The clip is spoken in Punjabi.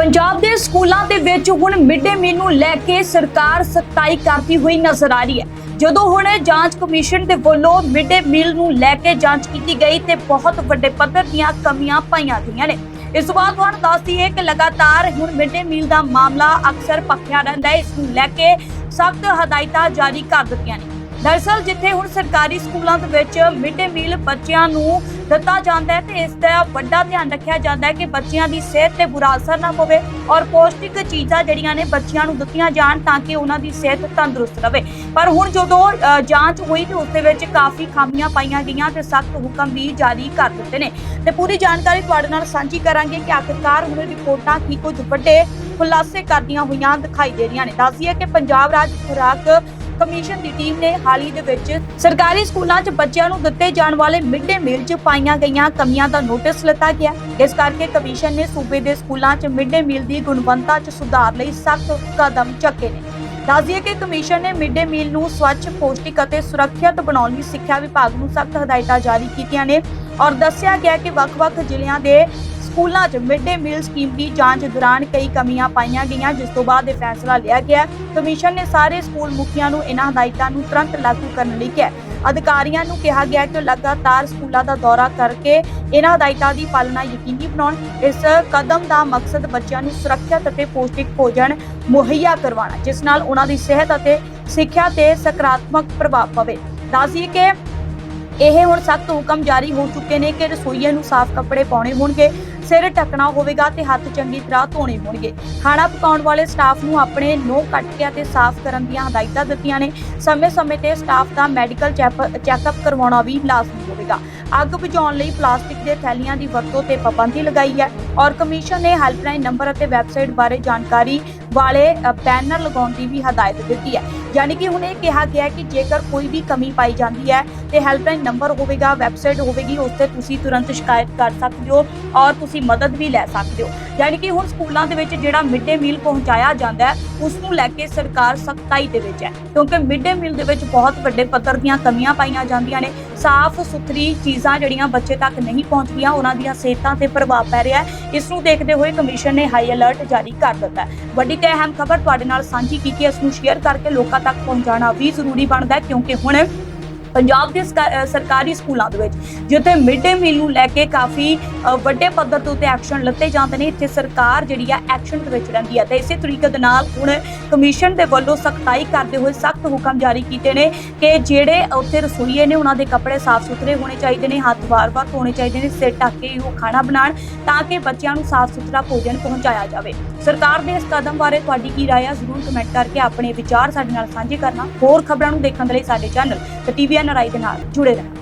ਪੰਜਾਬ ਦੇ ਸਕੂਲਾਂ ਦੇ ਵਿੱਚ ਹੁਣ ਮਿਡ ਡੇ ਮੀਲ ਨੂੰ ਲੈ ਕੇ ਸਰਕਾਰ ਸਖਤਾਈ ਕਰਦੀ ਹੋਈ ਨਜ਼ਰ ਆ ਰਹੀ ਹੈ। ਜਦੋਂ ਹੁਣ ਜਾਂਚ ਕਮਿਸ਼ਨ ਦੇ ਵੱਲੋਂ ਮਿਡ ਡੇ ਮੀਲ ਨੂੰ ਲੈ ਕੇ ਜਾਂਚ ਕੀਤੀ ਗਈ ਤੇ ਬਹੁਤ ਵੱਡੇ ਪੱਧਰ ਦੀਆਂ ਕਮੀਆਂ ਪਾਈਆਂ ਗਈਆਂ ਨੇ। ਇਸ ਤੋਂ ਬਾਅਦ ਤੁਹਾਨੂੰ ਦੱਸਦੀ ਹੈ ਕਿ ਲਗਾਤਾਰ ਹੁਣ ਮਿਡ ਡੇ ਮੀਲ ਦਾ ਮਾਮਲਾ ਅਕਸਰ ਪੱਖਿਆ ਰਹਿੰਦਾ ਹੈ। ਇਸ ਨੂੰ ਲੈ ਕੇ ਸਖਤ ਹਦਾਇਤਾਂ ਜਾਰੀ ਕਰ ਦਿੱਤੀਆਂ ਨੇ। ਦਰਅਸਲ ਜਿੱਥੇ ਹੁਣ ਸਰਕਾਰੀ ਸਕੂਲਾਂ ਦੇ ਵਿੱਚ ਮਿਡ ਡੇ ਮੀਲ ਬੱਚਿਆਂ ਨੂੰ ਦਿੱਤਾ ਜਾਂਦਾ ਹੈ ਤੇ ਇਸ ਦਾ ਵੱਡਾ ਧਿਆਨ ਰੱਖਿਆ ਜਾਂਦਾ ਹੈ ਕਿ ਬੱਚਿਆਂ ਦੀ ਸਿਹਤ ਤੇ ਬੁਰਾ ਅਸਰ ਨਾ ਪਵੇ ਔਰ ਪੌਸ਼ਟਿਕ ਚੀਜ਼ਾਂ ਜਿਹੜੀਆਂ ਨੇ ਬੱਚਿਆਂ ਨੂੰ ਦਿੱਤੀਆਂ ਜਾਣ ਤਾਂ ਕਿ ਉਹਨਾਂ ਦੀ ਸਿਹਤ ਤੰਦਰੁਸਤ ਰਹੇ। ਪਰ ਹੁਣ ਜਦੋਂ ਜਾਂਚ ਹੋਈ ਤੇ ਉਸ ਦੇ ਵਿੱਚ ਕਾਫੀ ਖਾਮੀਆਂ ਪਾਈਆਂ ਗਈਆਂ ਤੇ ਸਖਤ ਹੁਕਮ ਵੀ ਜਾਰੀ ਕਰ ਦਿੱਤੇ ਨੇ। ਤੇ ਪੂਰੀ ਜਾਣਕਾਰੀ ਤੁਹਾਡੇ ਨਾਲ ਸਾਂਝੀ ਕਰਾਂਗੇ ਕਿ ਆਖਿਰਕਾਰ ਹੁਣ ਰਿਪੋਰਟਾਂ ਕੀ ਕੁਝ ਵੱਡੇ ਖੁਲਾਸੇ ਕਰਦੀਆਂ ਹੋਈਆਂ ਦਿਖਾਈ ਦੇ ਰਹੀਆਂ ਨੇ। ਦੱਸਿਏ ਕਿ ਪੰਜਾਬ ਰਾਜ ਖੁਰਾਕ ਕਮਿਸ਼ਨ ਦੀ ਟੀਮ ਨੇ ਹਾਲ ਹੀ ਦੇ ਵਿੱਚ ਸਰਕਾਰੀ ਸਕੂਲਾਂ 'ਚ ਬੱਚਿਆਂ ਨੂੰ ਦਿੱਤੇ ਜਾਣ ਵਾਲੇ ਮਿਡ ਡੇ ਮੀਲ 'ਚ ਪਾਈਆਂ ਗਈਆਂ ਕਮੀਆਂ ਦਾ ਨੋਟਿਸ ਲਿੱਤਾ ਗਿਆ। ਇਸ ਕਰਕੇ ਕਮਿਸ਼ਨ ਨੇ ਸੂਬੇ ਦੇ ਸਕੂਲਾਂ 'ਚ ਮਿਡ ਡੇ ਮੀਲ ਦੀ ਗੁਣਵੱਤਾ 'ਚ ਸੁਧਾਰ ਲਈ ਸਖਤ ਕਦਮ ਚੱਕੇ ਨੇ। ਦੱਸਦੀਏ ਕਿ ਕਮਿਸ਼ਨ ਨੇ ਮਿਡ ਡੇ ਮੀਲ ਨੂੰ ਸਵੱਛ, ਪੌਸ਼ਟਿਕ ਅਤੇ ਸੁਰੱਖਿਅਤ ਬਣਾਉਣ ਲਈ ਸਿੱਖਿਆ ਵਿਭਾਗ ਨੂੰ ਸਖਤ ਹਦਾਇਤਾਂ ਜਾਰੀ ਕੀਤੀਆਂ ਨੇ ਔਰ ਦੱਸਿਆ ਗਿਆ ਕਿ ਵੱਖ-ਵੱਖ ਜ਼ਿਲ੍ਹਿਆਂ ਦੇ ਸਕੂਲਾਂ 'ਚ ਮਿਡ ਡੇ ਮੀਲ ਸਕੀਮ ਦੀ ਜਾਂਚ ਦੌਰਾਨ ਕਈ ਕਮੀਆਂ ਪਾਈਆਂ ਗਈਆਂ, ਜਿਸ ਤੋਂ ਬਾਅਦ ਇਹ ਫੈਸਲਾ ਲਿਆ ਗਿਆ। ਕਮਿਸ਼ਨ ਨੇ ਸਾਰੇ ਸਕੂਲ ਮੁਖੀਆਂ ਨੂੰ ਇਹਨਾਂ ਹਦਾਇਤਾਂ ਨੂੰ ਤੁਰੰਤ ਲਾਗੂ ਕਰਨ ਲਈ ਕਿਹਾ। ਅਧਿਕਾਰੀਆਂ ਨੂੰ ਕਿਹਾ ਗਿਆ ਕਿ ਲਗਾਤਾਰ ਸਕੂਲਾਂ ਦਾ ਦੌਰਾ ਕਰਕੇ ਇਹਨਾਂ ਹਦਾਇਤਾਂ ਦੀ ਪਾਲਣਾ ਯਕੀਨੀ ਬਣਾਉਣ, ਇਸ ਕਦਮ ਦਾ ਮਕਸਦ ਬੱਚਿਆਂ ਨੂੰ ਸੁਰੱਖਿਅਤ ਅਤੇ ਪੋਸ਼ਟਿਕ ਭੋਜਨ ਮੁਹੱਈਆ ਕਰਵਾਉਣਾ, ਜਿਸ ਨਾਲ ਉਹਨਾਂ ਦੀ ਸਿਹਤ ਅਤੇ ਸਿੱਖਿਆ ਤੇ ਸਕਾਰਾਤਮਕ ਪ੍ਰਭਾਵ ਪਵੇ। ਦੱਸਦੀਏ ਕਿ ਇਹ ਹੁਣ ਸਖਤ ਹੁਕਮ ਜਾਰੀ ਹੋ ਚੁੱਕੇ ਨੇ ਕਿ ਰਸੋਈਏ ਨੂੰ ਸਾਫ਼ ਕੱਪੜੇ ਪਾਉਣੇ ਹੋਣਗੇ। ਸਿਰ ਢੱਕਣਾ ਹੋਵੇਗਾ ਤੇ ਹੱਥ ਚੰਗੀ ਤਰ੍ਹਾਂ ਧੋਣੇ ਹੋਣਗੇ। ਖਾਣਾ ਪਕਾਉਣ ਵਾਲੇ ਸਟਾਫ ਨੂੰ ਆਪਣੇ ਨੋਹ ਕੱਟ ਕੇ ਅਤੇ ਸਾਫ਼ ਕਰਨ ਦੀਆਂ ਹਦਾਇਤਾਂ ਦਿੱਤੀਆਂ ਨੇ। ਸਮੇਂ-ਸਮੇਂ ਤੇ ਸਟਾਫ ਦਾ ਮੈਡੀਕਲ ਚੈੱਕਅਪ ਕਰਵਾਉਣਾ ਵੀ ਲਾਜ਼ਮੀ ਹੋਵੇਗਾ। ਅੱਗ ਬੁਝਾਉਣ ਲਈ ਪਲਾਸਟਿਕ ਦੇ ਥੈਲੀਆਂ ਦੀ ਵਰਤੋਂ ਤੇ ਪਾਬੰਦੀ ਲਗਾਈ ਹੈ ਔਰ ਕਮਿਸ਼ਨ ਨੇ ਹੈਲਪਲਾਈਨ ਨੰਬਰ ਅਤੇ ਵੈਬਸਾਈਟ ਬਾਰੇ ਜਾਣਕਾਰੀ ਵਾਲੇ ਬੈਨਰ ਲਗਾਉਣ ਦੀ ਵੀ ਹਦਾਇਤ ਦਿੱਤੀ ਹੈ। ਯਾਨੀ ਕਿ ਹੁਣ ਇਹ ਕਿਹਾ ਗਿਆ ਕਿ ਜੇਕਰ ਕੋਈ ਵੀ ਕਮੀ ਪਾਈ ਜਾਂਦੀ ਹੈ ਤੇ ਹੈਲਪਲਾਈਨ ਨੰਬਰ ਹੋਵੇਗਾ, ਵੈਬਸਾਈਟ ਹੋਵੇਗੀ ਉਸ ਤੇ ਤੁਸੀਂ ਤੁਰੰਤ ਸ਼ਿਕਾਇਤ ਕਰ ਸਕਦੇ ਹੋ ਔਰ ਤੁਸੀਂ ਮਦਦ ਵੀ ਲੈ ਸਕਦੇ ਹੋ। ਯਾਨੀ ਕਿ ਹੁਣ ਸਕੂਲਾਂ ਦੇ ਵਿੱਚ ਜਿਹੜਾ ਮਿਡ ਡੇ ਮੀਲ ਪਹੁੰਚਾਇਆ ਜਾਂਦਾ ਹੈ, ਉਸ ਨੂੰ ਲੈ ਕੇ ਸਰਕਾਰ ਸਖਤਾਈ ਦੇ ਵਿੱਚ ਹੈ। ਕਿਉਂਕਿ ਮਿਡ ਡੇ ਮੀਲ ਦੇ ਵਿੱਚ ਬਹੁਤ ਵੱਡੇ ਪੱਧਰ ਦੀਆਂ ਕਮੀਆਂ ਪਾਈਆਂ ਜਾਂਦੀਆਂ ਨੇ ਸਾਫ਼ ਸੁਥਰੀ ਚੀਜ਼ ਚੀਜ਼ਾਂ ਜਿਹੜੀਆਂ ਬੱਚੇ ਤੱਕ ਨਹੀਂ ਪਹੁੰਚਦੀਆਂ ਉਹਨਾਂ ਦੀਆਂ ਸਿਹਤਾਂ ਤੇ ਪ੍ਰਭਾਵ ਪੈ ਰਿਹਾ ਹੈ। ਇਸ ਨੂੰ ਦੇਖਦੇ ਹੋਏ ਕਮਿਸ਼ਨ ਨੇ ਹਾਈ ਅਲਰਟ ਜਾਰੀ ਕਰ ਦਿੱਤਾ ਹੈ। ਵੱਡੀ ਤੇ ਅਹਿਮ ਖਬਰ ਤੁਹਾਡੇ ਨਾਲ ਸਾਂਝੀ ਕੀਤੀ ਹੈ, ਇਸ ਨੂੰ ਸ਼ੇਅਰ ਕਰਕੇ ਲੋਕਾਂ ਤੱਕ ਪਹੁੰਚਾਉਣਾ ਵੀ ਜ਼ਰੂਰੀ ਬਣਦਾ ਹੈ, ਕਿਉਂਕਿ ਹੁਣ ਪੰਜਾਬ ਦੇ ਸਕਾ- ਸਰਕਾਰੀ ਸਕੂਲਾਂ ਦੇ ਵਿੱਚ, ਜਿੱਥੇ ਮਿਡ ਡੇ ਮੀਲ ਨੂੰ ਲੈ ਕੇ ਕਾਫੀ ਵੱਡੇ ਪੱਧਰ ਤੇ ਉੱਤੇ ਐਕਸ਼ਨ ਲਿੱਤੇ ਜਾਂਦੇ ਨੇ, ਇੱਥੇ ਸਰਕਾਰ ਜਿਹੜੀ ਆ ਐਕਸ਼ਨ ਦੇ ਵਿੱਚ ਰਹਿੰਦੀ ਹੈ ਤੇ ਇਸੇ ਤਰੀਕੇ ਦੇ ਨਾਲ ਹੁਣ ਕਮਿਸ਼ਨ ਦੇ ਵੱਲੋਂ ਸਖਤਾਈ ਕਰਦੇ ਹੋਏ ਸਖਤ ਹੁਕਮ ਜਾਰੀ ਕੀਤੇ ਨੇ ਕਿ ਜਿਹੜੇ ਉੱਥੇ ਰਸੋਈਏ ਨੇ, ਉਹਨਾਂ ਦੇ ਕੱਪੜੇ ਸਾਫ਼ ਸੁਥਰੇ ਹੋਣੇ ਚਾਹੀਦੇ ਨੇ, ਹੱਥ ਵਾਰ-ਵਾਰ ਧੋਣੇ ਚਾਹੀਦੇ ਨੇ, ਸਿਰ ਢੱਕ ਕੇ ਉਹ ਖਾਣਾ ਬਣਾਉਣ ਤਾਂ ਕਿ ਬੱਚਿਆਂ ਨੂੰ ਸਾਫ਼ ਸੁਥਰਾ ਭੋਜਨ ਪਹੁੰਚਾਇਆ ਜਾਵੇ। ਸਰਕਾਰ ਦੇ ਇਸ ਕਦਮ ਬਾਰੇ ਤੁਹਾਡੀ ਕੀ ਰਾਏ ਆ? ਜ਼ਰੂਰ ਕਮੈਂਟ ਕਰਕੇ ਆਪਣੇ ਵਿਚਾਰ ਸਾਡੇ ਨਾਲ ਸਾਂਝੇ ਕਰਨਾ, ਹੋਰ ਖਬਰਾਂ ਨੂੰ ਦੇਖਣ ਦੇ ਲਈ ਸਾਡੇ ਚੈਨਲ ਤੇ ਟੀਵੀਐਨ ਰਾਈ ਦੇ ਨਾਲ ਜੁੜੇ ਰਹਿਣਾ।